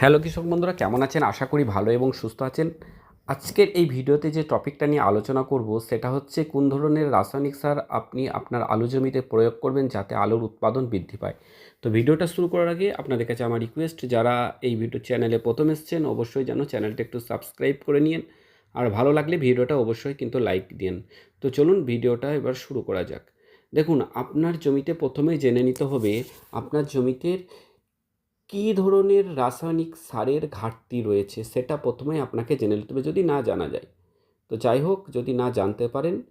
Hello কৃষক বন্ধুরা, কেমন আছেন? আশা করি ভালো এবং সুস্থ আছেন। আজকের এই ভিডিওতে যে টপিকটা নিয়ে আলোচনা করব, সেটা হচ্ছে কোন ধরনের রাসায়নিক সার আপনি আপনার আলু জমিতে প্রয়োগ করবেন যাতে আলুর উৎপাদন বৃদ্ধি পায়। তো ভিডিওটা শুরু করার আগে আপনাদের কাছে আমার রিকোয়েস্ট যারা এই ভিডিও চ্যানেলে প্রথম এসছেন, অবশ্যই যেন চ্যানেলটা একটু সাবস্ক্রাইব করে নিন আর ভালো লাগলে ভিডিওটা অবশ্যই কিন্তু লাইক দিন তো চলুন ভিডিওটা এবার শুরু করা যাক। দেখুন, আপনার জমিতে প্রথমে জেনে নিতে হবে, আপনার জমিতে কী ধরনের রাসায়নিক সারের ঘাটতি রয়েছে সেটা প্রথমে আপনাকে জেনে নিতে হবে, যদি না জানা যায়। তো যাই হোক, যদি না জানতে পারেন,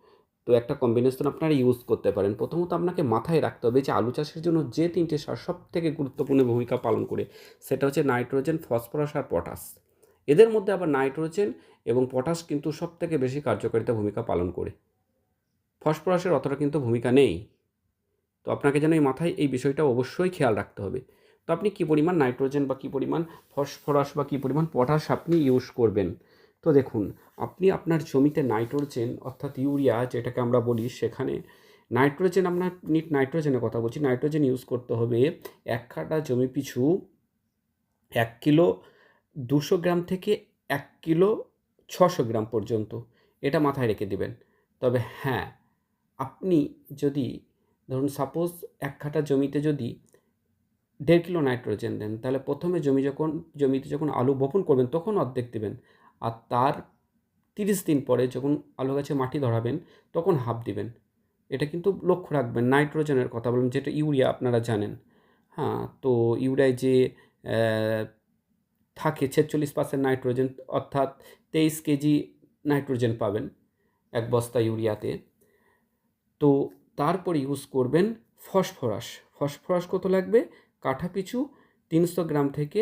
তো একটা কম্বিনেশন আপনারা ইউজ করতে পারেন। প্রথমত আপনাকে মাথায় রাখতে হবে যে আলু চাষের জন্য যে তিনটে সার সব থেকে গুরুত্বপূর্ণ ভূমিকা পালন করে, সেটা হচ্ছে নাইট্রোজেন, ফসফরাস আর পটাশ। এদের মধ্যে আবার নাইট্রোজেন এবং পটাশ কিন্তু সব থেকে বেশি কার্যকারিতা ভূমিকা পালন করে। ফসফরাসের অতটা কিন্তু ভূমিকা নেই। তো আপনাকে যেন এই মাথায় এই বিষয়টা অবশ্যই খেয়াল রাখতে হবে। তো আপনি কী পরিমাণ নাইট্রোজেন বা কী পরিমাণ ফসফরাস বা কী পরিমাণ পটাশ আপনি ইউজ করবেন? তো দেখুন, আপনি আপনার জমিতে নাইট্রোজেন অর্থাৎ ইউরিয়া যেটাকে আমরা বলি সেখানে নাইট্রোজেন, আপনার নিট নাইট্রোজেনের কথা বলছি, নাইট্রোজেন ইউজ করতে হবে এক কাটা জমি পিছু এক কিলো দুশো গ্রাম থেকে এক কিলো ছশো গ্রাম পর্যন্ত। এটা মাথায় রেখে দেবেন। তবে হ্যাঁ আপনি যদি, ধরুন সাপোজ এক কাঠা জমিতে যদি দেড় কিলো নাইট্রোজেন দেন, তাহলে প্রথমে জমি যখন, জমিতে যখন আলু বপন করবেন, তখন অর্ধেক দেবেন। আর তার তিরিশ দিন পরে যখন আলু গাছে মাটি ধরাবেন, তখন হাফ দিবেন। এটা কিন্তু লক্ষ্য রাখবেন, নাইট্রোজেনের কথা বলবেন যেটা ইউরিয়া আপনারা জানেন। হ্যাঁ তো ইউরিয়ায় যে থাকে ছেচল্লিশ পার্সেন্ট নাইট্রোজেন, অর্থাৎ তেইশ কেজি নাইট্রোজেন পাবেন এক বস্তা ইউরিয়াতে। তো তারপর ইউজ করবেন ফসফরাস। ফসফরাস কত লাগবে? কাঠা পিছু তিনশো গ্রাম থেকে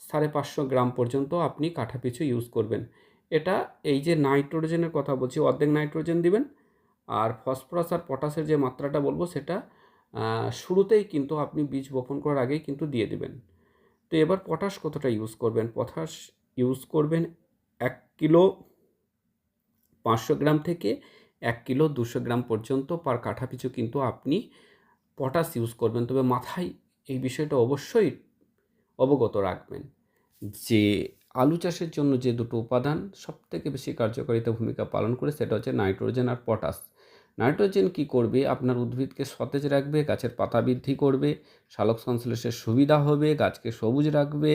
সাড়ে পাঁচশো গ্রাম পর্যন্ত আপনি কাঠা পিছু ইউজ করবেন। এটা এই যে নাইট্রোজেনের কথা বলছি, অর্ধেক নাইট্রোজেন দিবেন আর ফসফরাস আর পটাশের যে মাত্রাটা বলব সেটা শুরুতেই কিন্তু আপনি বীজ বপন করার আগেই কিন্তু দিয়ে দেবেন। তো এবার পটাশ কতটা ইউজ করবেন? পটাশ ইউজ করবেন এক কিলো পাঁচশো গ্রাম থেকে এক কিলো দুশো গ্রাম পর্যন্ত পার কাঠা পিছু কিন্তু আপনি পটাশ ইউজ করবেন। তবে মাথায় এই বিষয়টা অবশ্যই অবগত রাখবেন যে আলু চাষের জন্য যে দুটো উপাদান সবথেকে বেশি কার্যকারিতা ভূমিকা পালন করে সেটা হচ্ছে নাইট্রোজেন আর পটাশ। নাইট্রোজেন কি করবে? আপনার উদ্ভিদকে সতেজ রাখবে, গাছের পাতা বৃদ্ধি করবে সালোক সংশ্লেষের সুবিধা হবে, গাছকে সবুজ রাখবে।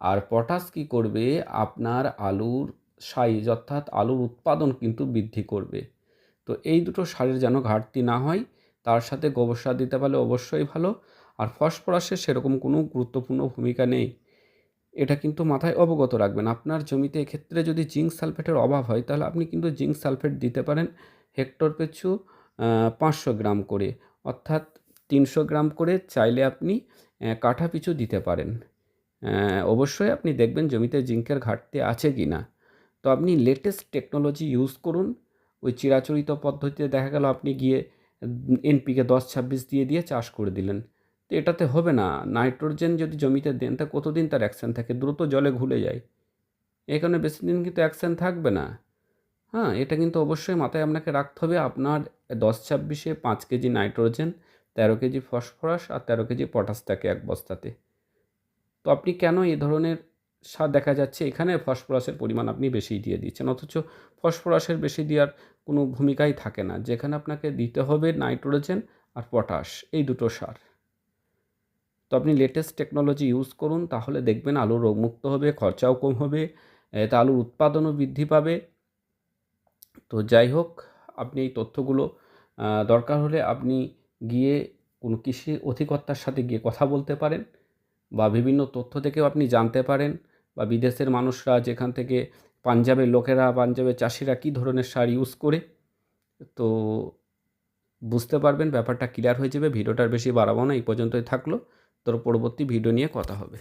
আর পটাশ কি করবে? আপনার আলুর সাইজ অর্থাৎ আলুর উৎপাদন কিন্তু বৃদ্ধি করবে। তো এই দুটো সারের যেন ঘাটতি না হয়, তার সাথে গোবর সার দিতে পারলে অবশ্যই ভালো। আর ফসফরাসের সেরকম কোনো গুরুত্বপূর্ণ ভূমিকা নেই। এটা কিন্তু মাথায় অবগত রাখবেন। আপনার জমিতে এক্ষেত্রে যদি জিঙ্ক সালফেটের অভাব হয়, তাহলে আপনি কিন্তু জিঙ্ক সালফেট দিতে পারেন হেক্টর পিছু পাঁচশো গ্রাম করে। অর্থাৎ তিনশো গ্রাম করে চাইলে আপনি কাঠা পিছু দিতে পারেন। অবশ্যই আপনি দেখবেন জমিতে জিঙ্কের ঘাটতি আছে কি না। তো আপনি লেটেস্ট টেকনোলজি ইউজ করুন। ওই চিরাচরিত পদ্ধতিতে দেখা গেল আপনি গিয়ে এনপিকে দশ ছাব্বিশ দিয়ে দিয়ে চাষ করে দিলেন। তো এটাতে হবে না। নাইট্রোজেন যদি জমিতে দেন, তা কতদিন তার অ্যাকশান থাকে? দ্রুত জলে ঘুলে যায়। এই কারণে বেশি দিন কিন্তু অ্যাকশান থাকবে না। হ্যাঁ এটা কিন্তু অবশ্যই মাথায় আপনাকে রাখতে হবে। আপনার দশ ছাব্বিশে পাঁচ কেজি নাইট্রোজেন, তেরো কেজি ফসফরাস আর তেরো কেজি পটাশ থাকে এক বস্তাতে। তো আপনি কেন এ ধরনের সার দেখা যাচ্ছে? এখানে ফসফরাসের পরিমাণ আপনি বেশি দিয়ে দিচ্ছেন। অথচ ফসফরাসের বেশি দেওয়ার কোনো ভূমিকাই থাকে না। যেখানে আপনাকে দিতে হবে নাইট্রোজেন আর পটাশ, এই দুটো সার। তো আপনি লেটেস্ট টেকনোলজি ইউজ করুন, তাহলে দেখবেন আলু রোগমুক্ত হবে, খরচাও কম হবে এতে আলুর উৎপাদনও বৃদ্ধি পাবে। তো যাই হোক, আপনি এই তথ্যগুলো দরকার হলে আপনি গিয়ে কোনো কৃষি অধিকর্তার সাথে গিয়ে কথা বলতে পারেন বা বিভিন্ন তথ্য থেকেও আপনি জানতে পারেন বা বিদেশের মানুষরা যেখান থেকে পাঞ্জাবের লোকেরা, পাঞ্জাবের চাষিরা কী ধরনের সার ইউজ করে, তো বুঝতে পারবেন, ব্যাপারটা ক্লিয়ার হয়ে যাবে ভিডিওটার বেশি বাড়াবো না, এই পর্যন্তই থাকল। তোর পরবর্তী ভিডিও নিয়ে কথা হবে।